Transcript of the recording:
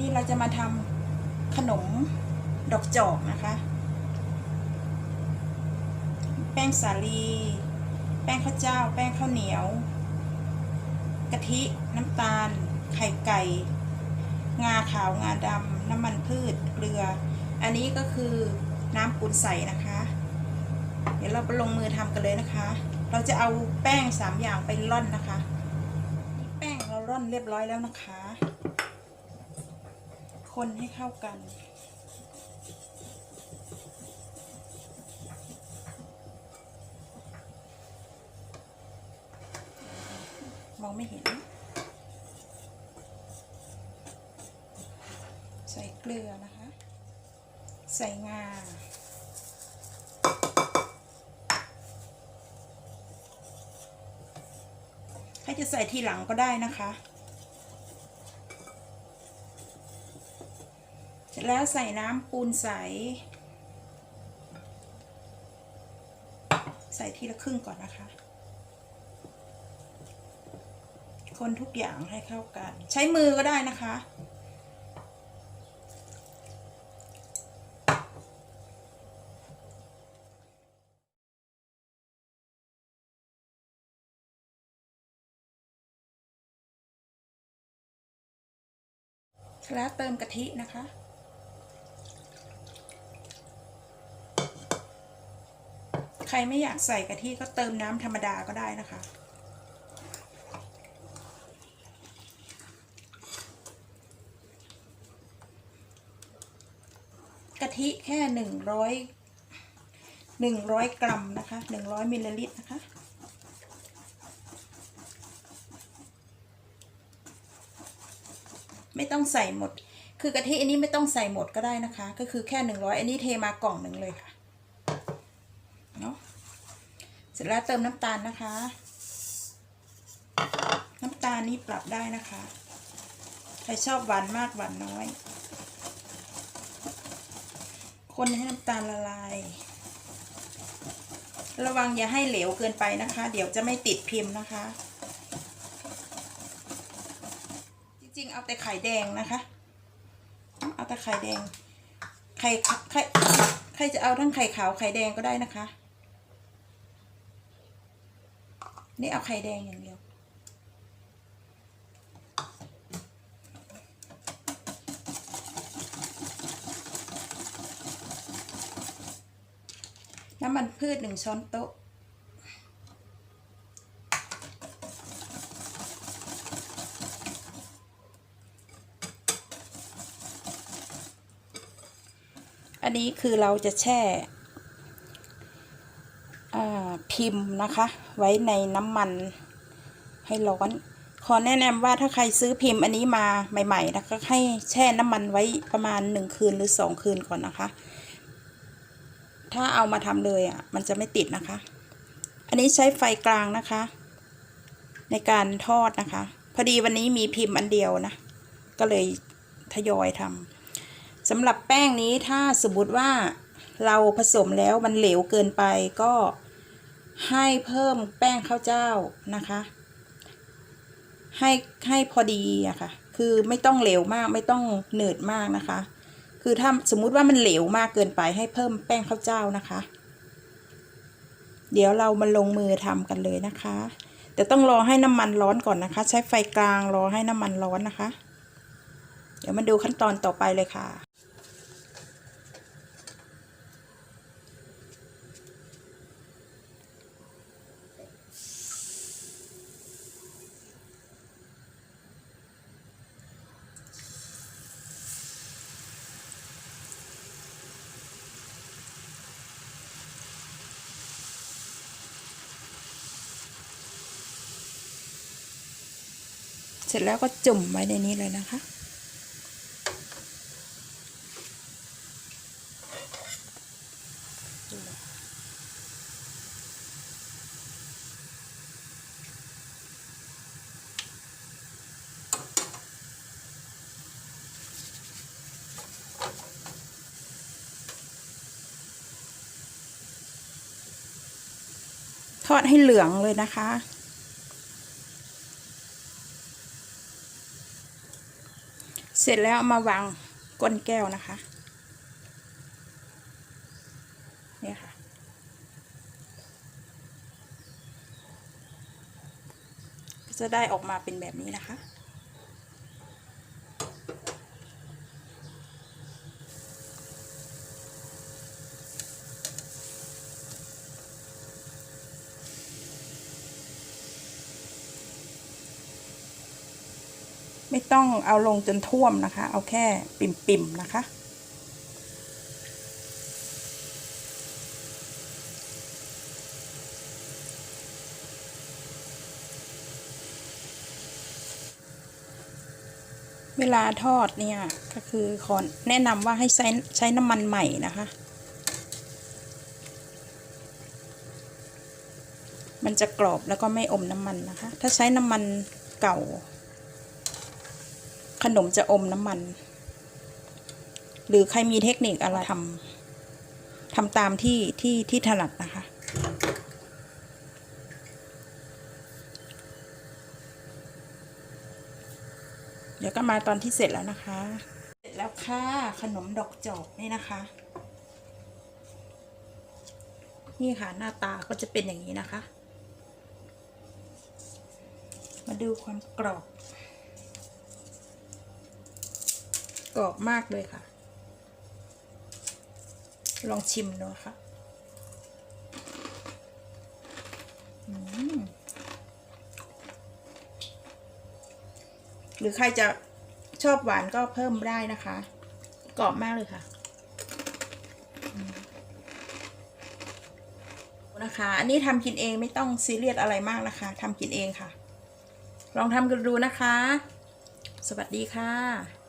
นี้เราจะมาทำขนมดอกจอกนะคะ แป้งสาลี แป้งข้าวเจ้า แป้งข้าวเหนียว กะทิน้ำตาล ไข่ไก่ งาขาวงาดำน้ำมันพืชเกลือ อันนี้ก็คือน้ำปูนใสนะคะ เดี๋ยวเราไปลงมือทำกันเลยนะคะ เราจะเอาแป้งสามอย่างไปร่อนนะคะ แป้งเราร่อนเรียบร้อยแล้วนะคะ คนให้เข้ากัน มองไม่เห็น ใส่เกลือนะคะ ใส่งาให้จะใส่ทีหลังก็ได้นะคะ เสร็จแล้วใส่น้ำปูนใส ใส่ทีละครึ่งก่อนนะคะ คนทุกอย่างให้เข้ากัน ใช้มือก็ได้นะคะ แล้วเติมกะทินะคะ ใครไม่อยากใส่กะทิก็เติมน้ำธรรมดาก็ได้นะคะ กะทิแค่หนึ่งร้อยหนึ่งร้อยกรัมนะคะหนึ่งร้อยมิลลิลิตรนะคะไม่ต้องใส่หมด คือกะทิอันนี้ไม่ต้องใส่หมดก็ได้นะคะ ก็คือแค่หนึ่งร้อยอันนี้เทมากล่องหนึ่งเลยค่ะ เนาะ เส ร็จแล้วเติมน้ำตาลนะคะ น้ำตาลนี่ปรับได้นะคะ ใครชอบหวานมากหวานน้อย คนให้น้ำตาลละลาย ระวังอย่าให้เหลวเกินไปนะคะ เดี๋ยวจะไม่ติดพิมพ์นะคะ จริงๆ เอาแต่ไข่แดงนะคะ เอาแต่ไข่แดง ไข่ไข่ใครจะเอาทั้งไข่ขาวไข่แดงก็ได้นะคะ นี่เอาไข่แดงอย่างเดียว น้ำมันพืชหนึ่งช้อนโต๊ะอันนี้คือเราจะแช่ พิมพ์นะคะ ไว้ในน้ำมันให้ร้อน ขอแนะนำว่าถ้าใครซื้อพิมพ์อันนี้มาใหม่ๆนะคะให้แช่น้ำมันไว้ประมาณหนึ่งคืนหรือสองคืนก่อนนะคะ ถ้าเอามาทำเลยอะ มันจะไม่ติดนะคะ อันนี้ใช้ไฟกลางนะคะ ในการทอดนะคะ พอดีวันนี้มีพิมพ์อันเดียวนะ ก็เลยทยอยทำสำหรับแป้งนี้ถ้าสมมติว่าเราผสมแล้วมันเหลวเกินไปก็ ให้เพิ่มแป้งข้าวเจ้านะคะ ให้ให้พอดีอะค่ะ คือไม่ต้องเหลวมากไม่ต้องเหนืดมากนะคะ คือถ้าสมมุติว่ามันเหลวมากเกินไปให้เพิ่มแป้งข้าวเจ้านะคะ เดี๋ยวเรามาลงมือทำกันเลยนะคะ แต่ต้องรอให้น้ำมันร้อนก่อนนะคะ ใช้ไฟกลางรอให้น้ำมันร้อนนะคะ เดี๋ยวมาดูขั้นตอนต่อไปเลยค่ะ เสร็จแล้วก็จุ่มไว้ในนี้เลยนะคะ ทอดให้เหลืองเลยนะคะ เสร็จแล้วมาวางก้นแก้วนะคะ เนี่ยค่ะ จะได้ออกมาเป็นแบบนี้นะคะ ไม่ต้องเอาลงจนท่วมนะคะ เอาแค่ปิ่มๆนะคะ เวลาทอดเนี่ยก็คือขอแนะนำว่าให้ใช้ใช้น้ำมันใหม่นะคะมันจะกรอบแล้วก็ไม่อมน้ำมันนะคะ ถ้าใช้น้ำมันเก่า ขนมจะอมน้ำมัน หรือใครมีเทคนิคอะไรทำทำตามที่ที่ที่ถนัดนะคะ เดี๋ยวก็มาตอนที่เสร็จแล้วนะคะ เสร็จแล้วค่ะ ขนมดอกจอกนี่นะคะ นี่ค่ะหน้าตาก็จะเป็นอย่างนี้นะคะ มาดูความกรอบ กรอบมากเลยค่ะ ลองชิมดูค่ะหรือใครจะชอบหวานก็เพิ่มได้นะคะ กรอบมากเลยค่ะนะคะ อันนี้ทำกินเองไม่ต้องซีเรียสอะไรมากนะคะทำกินเองค่ะ ลองทำกันดูนะคะ สวัสดีค่ะ